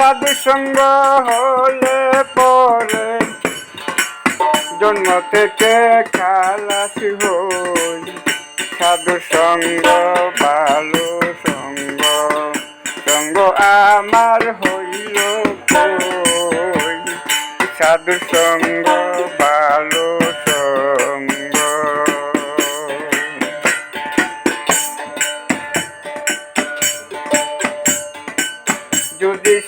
সাধুসঙ্গ হলে পরে? জন্ম থেকে খালাসি হই। সাধুসঙ্গ ভালো সঙ্গ সঙ্গ আমার হইল কই? সাধুসঙ্গ ভালো সঙ্গ। যদি